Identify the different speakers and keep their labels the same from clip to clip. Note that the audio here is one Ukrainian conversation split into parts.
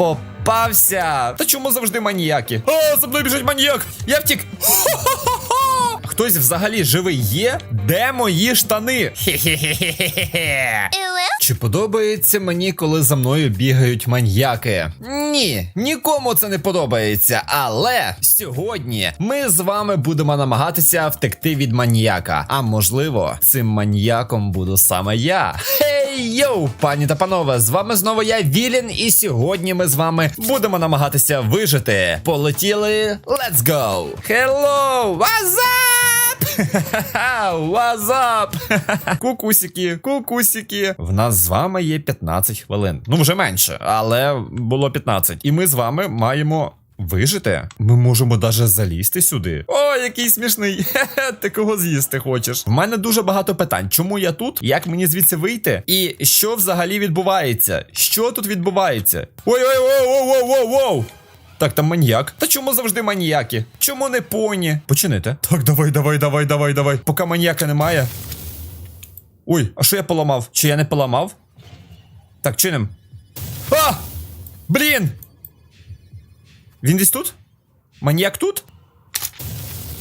Speaker 1: Попався! Та чому завжди маніяки? О, за мною біжить маніяк! Я втік! Хтось взагалі живий є? Де мої штани? Хе-хе-хе-хе-хе. Чи подобається мені, коли за мною бігають маньяки? Ні, нікому це не подобається. Але сьогодні ми з вами будемо намагатися втекти від маньяка. А можливо, цим маньяком буду саме я. Хей йоу, пані та панове, з вами знову я Вілін, і сьогодні ми з вами будемо намагатися вижити. Полетіли, let's go! Hello, what's up? What's up? Кукусики, кукусики. В нас з вами є 15 хвилин. Ну, вже менше, але було 15. І ми з вами маємо. Вижити? Ми можемо даже залізти сюди. О, який смішний. Хе-хе, Ти кого з'їсти хочеш? В мене дуже багато питань. Чому я тут? Як мені звідси вийти? І що взагалі відбувається? Що тут відбувається? Ой, ой, ой, ой, ой. Так, там маньяк. Та чому завжди маніяки? Чому не поні? Починити. Так, давай, давай, давай, давай, давай. Поки маніяка немає. Ой, а що я поламав? Чи я не поламав? Так, чиним. А! Блін! Він десь тут? Маніяк тут?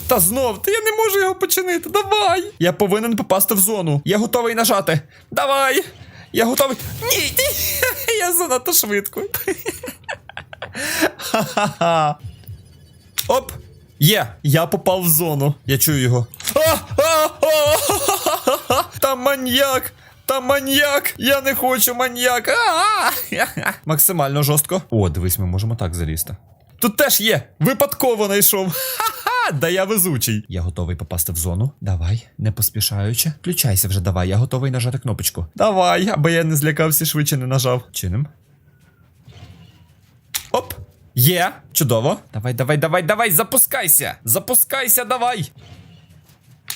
Speaker 1: Та знов, та я не можу його починити. Давай! Я повинен попасти в зону. Я готовий нажати. Давай! Я готовий. Ні! ти- Я занадто швидко. Ха-ха-ха. Оп! Є! Я попав в зону. Я чую його. Там маньяк! Там маньяк! Я не хочу маньяка! Максимально жорстко. О, дивись, ми можемо так залізти. Тут теж є! Випадково знайшов. Ха-ха! Да я везучий. Я готовий попасти в зону. Давай, не поспішаючи. Включайся вже, давай, я готовий нажати кнопочку. Давай, аби я не злякався, швидше не нажав. Чиним. Оп! Є! Чудово. Давай, давай, давай, давай, запускайся! Запускайся, давай!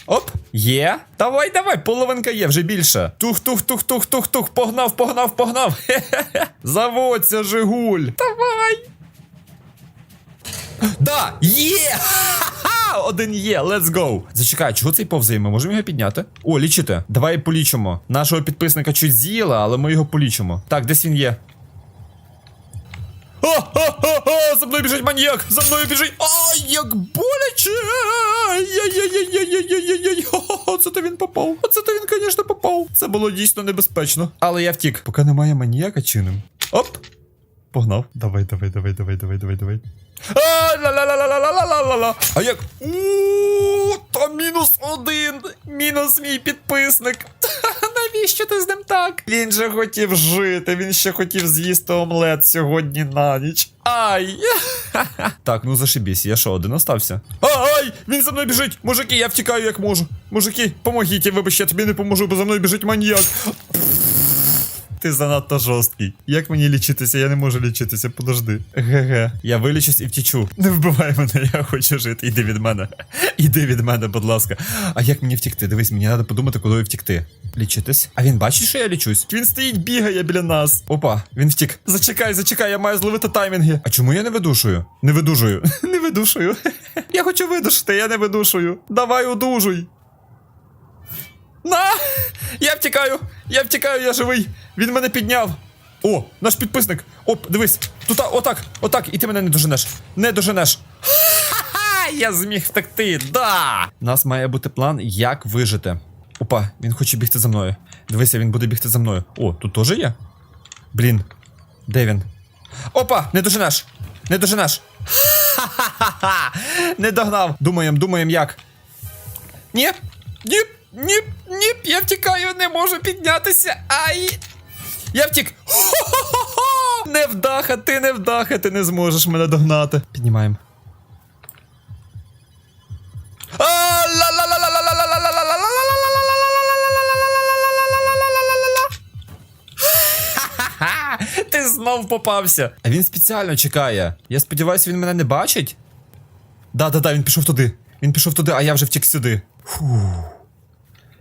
Speaker 1: Оп! Є. Давай, давай, половинка є, вже більше. Тух, тух, тух, тух, тух, тух. Погнав, погнав, погнав. Заводься, Жигуль. Давай. Да, є! Один є, let's go. Зачекай, чого цей повзає? Ми можемо його підняти? О, лічите. Давай полічимо. Нашого підписника чуть з'їла, але ми його полічимо. Так, десь він є. О, о, о, о, за мною біжить маньяк! За мною біжить. Ай, як боляче! Ай-яй-яй-яй-яй-яй-яй-яй! Оце то він попав. Оце то він, звісно, попав. Це було дійсно небезпечно. Але я втік. Поки немає маніяка чиним. Оп! Погнав. Давай, давай, давай, давай, давай, давай, давай. А, ла-ла-ла-ла-ла-ла-ла-ла. А як? У, та мінус один. Мінус мій підписник. Навіщо ти з ним так? Він же хотів жити, він ще хотів з'їсти омлет сьогодні на ніч. Ай! так, ну зашибісь, я що, один остався? Ай! Він за мною біжить! Мужики, я втікаю як можу. Мужики, помогіть, вибач, я тобі не поможу, бо за мною біжить маньяк. Ти занадто жорсткий. Як мені лічитися? Я не можу лічитися, подожди. Ге-ге. Я вилічусь і втічу. Не вбивай мене, я хочу жити. Іди від мене. Іди від мене, будь ласка. А як мені втікти? Дивись, мені треба подумати, куди втікти. Лічитись. А він бачить, що я лічусь? Він стоїть, бігає біля нас. Опа, він втік. Зачекай, зачекай, я маю зловити таймінги. А чому я не видушую? Не видужую. Не видушую. Я хочу видушити, я не видушую. Давай удужуй. На! Я втікаю! Я втікаю, я живий! Він мене підняв! О, наш підписник! Оп, дивись! Тут отак, отак, і ти мене не доженеш! Не доженеш! Ха-ха! Я зміг втекти! Да! У нас має бути план, як вижити. Опа, він хоче бігти за мною. Дивися, він буде бігти за мною. О, тут теж є? Блін. Де він? Опа! Не доженеш! Не доженеш! Ха-ха-ха! Не догнав! Думаєм, думаєм, як. Ні, ні, ні, ні, я втікаю, не можу піднятися. Ай! Я втік. Хо-хо-хо! Невдаха, ти невдаха, ти не зможеш мене догнати. Піднімаємо. Ти знов попався. А він спеціально чекає. Я сподіваюся, він мене не бачить. Да-да-да, він пішов туди. Він пішов туди, а я вже втік сюди. Фу.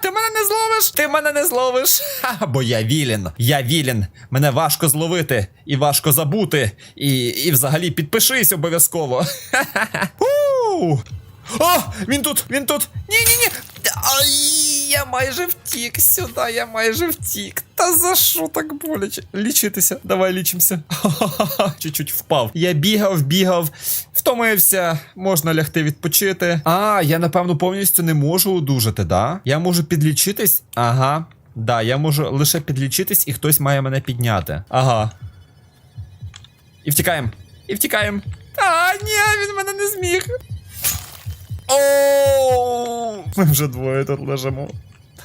Speaker 1: Ти мене не зловиш! Ти мене не зловиш! Ха, бо я вілін. Я вілін. Мене важко зловити і важко забути. І, і взагалі підпишись обов'язково. У! О! Він тут! Він тут! Ні-ні-ні! Ай, я майже втік сюди, я майже втік. Та за що так боляче? Лічитися, давай лічимося. Чуть-чуть впав. Я бігав, бігав, втомився, можна лягти відпочити. А, я напевно повністю не можу одужати, да? Я можу підлічитись? Ага. Да, я можу лише підлічитись, і хтось має мене підняти. Ага. І втікаємо. І втікаємо. А, ні, він мене не зміг. О, ми вже двоє тут лежимо.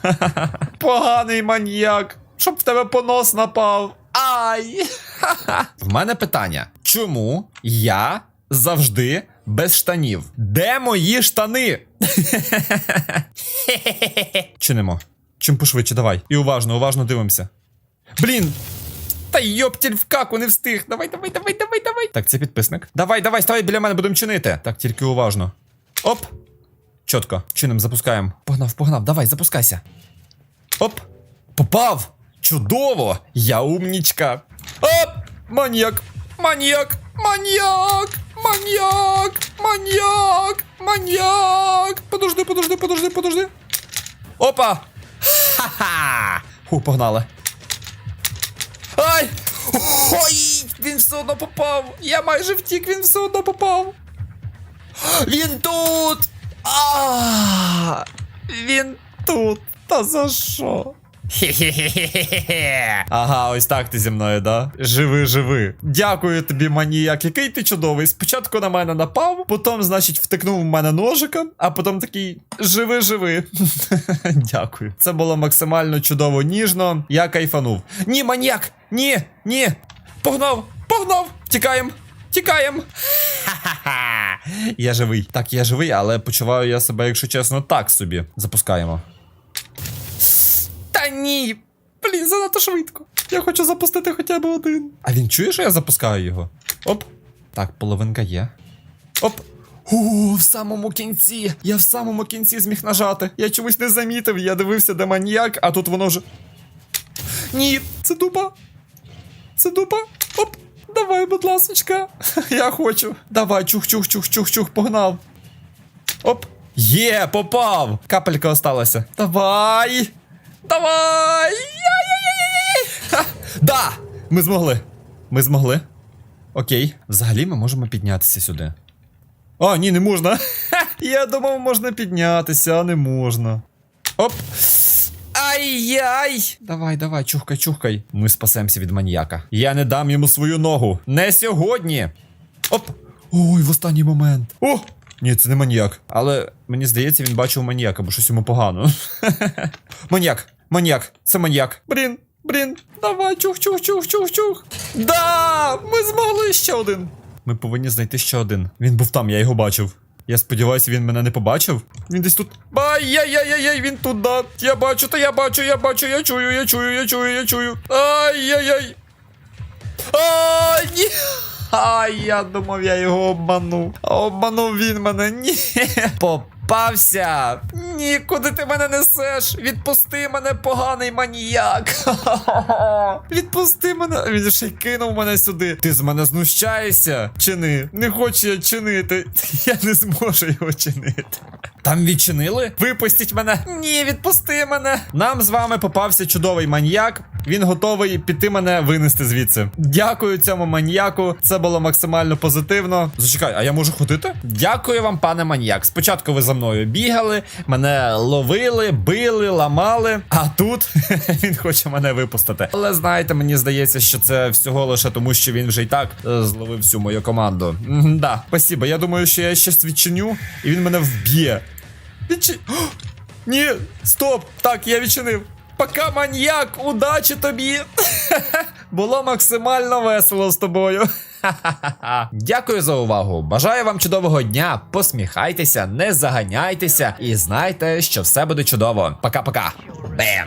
Speaker 1: Поганий маньяк. Щоб в тебе понос напав. Ай! В мене питання: чому я завжди без штанів? Де мої штани? Чинимо. Чим пошвидше, давай. І уважно, уважно дивимося. Блін! Та йоптіль в каку не встиг. Давай, давай, давай, давай, давай. Так, це підписник. Давай, давай, ставай біля мене, будемо чинити. Так, тільки уважно. Оп! Чітко. Чином запускаємо. Погнав, погнав, давай, запускайся. Оп! Попав! Чудово! Я умнічка. Оп! Маньяк! Маньяк! Маньяк! Маньяк! Маньяк! Маньяк! Подожди, подожди, подожди, подожди. Опа! Ха-ха! Фу, погнали. Ай! Ой! Він все одно попав! Я майже втік, він все одно попав! Він тут! А! Він тут! Та за що? Хе-хе-хе-хе-хе. Ага, ось так ти зі мною, да? Живи, живи. Дякую тобі, маніяк, який ти чудовий. Спочатку на мене напав, потім, значить, втикнув в мене ножиком, а потім такий живи, живи. Дякую. Це було максимально чудово ніжно. Я кайфанув. Ні, маніяк! Ні, ні! Погнав! Погнав! Тікаєм! Тікаєм! Ха-ха-ха! Я живий. Так, я живий, але почуваю я себе, якщо чесно, так собі. Запускаємо. Та ні! Блін, занадто швидко. Я хочу запустити хоча б один. А він чує, що я запускаю його? Оп. Так, половинка є. Оп. О, в самому кінці. Я в самому кінці зміг нажати. Я чомусь не замітив. Я дивився, де маньяк, а тут воно вже. Ні, це дупа. Це дупа. Оп. Будь ласочка. Я хочу. Давай, чух-чух-чух-чух-чух, погнав. Оп. Є, попав! Капелька осталася. Давай! Давай! Да! Ми змогли. Ми змогли. Окей. Взагалі ми можемо піднятися сюди. А, ні, не можна. Я думав, можна піднятися, а не можна. Оп. Ай-яй! Давай, давай, чухкай, чухкай. Ми спасемося від маніяка. Я не дам йому свою ногу. Не сьогодні. Оп. Ой, в останній момент. О! Ні, це не маніяк. Але мені здається, він бачив маніяка, бо щось йому погано. маніяк, маніяк, це маніяк. Блін, блін, давай, чух, чух, чух, чух, чух. Да! Ми змогли ще один. Ми повинні знайти ще один. Він був там, я його бачив. Я сподіваюся, він мене не побачив. Він десь тут. Ай-яй-яй-яй, він тут, да. Я бачу, та я бачу, я бачу, я чую, я чую, я чую, я чую. Ай-яй-яй. Ай. Ай, я думав, я його обманув. Обманув він мене. Ні. Попався. Ні, куди ти мене несеш? Відпусти мене, поганий маніяк. Відпусти мене. Він ще й кинув мене сюди. Ти з мене знущаєшся? Чини. Не хочу я чинити. Я не зможу його чинити. Там відчинили? Випустіть мене. Ні, відпусти мене. Нам з вами попався чудовий маньяк. Він готовий піти мене винести звідси. Дякую цьому маньяку. Це було максимально позитивно. Зачекай, а я можу ходити? Дякую вам, пане маньяк. Спочатку ви за мною бігали, мене ловили, били, ламали. А тут він хоче мене випустити. Але знаєте, мені здається, що це всього лише тому, що він вже й так е, зловив всю мою команду. М, Да, спасибо. Я думаю, що я щось відчиню, і він мене вб'є. Відчи... Ні, стоп! Так, я відчинив. Пока маньяк, удачі тобі! Було максимально весело з тобою. Дякую за увагу. Бажаю вам чудового дня. Посміхайтеся, не заганяйтеся і знайте, що все буде чудово. Пока-пока. Бем!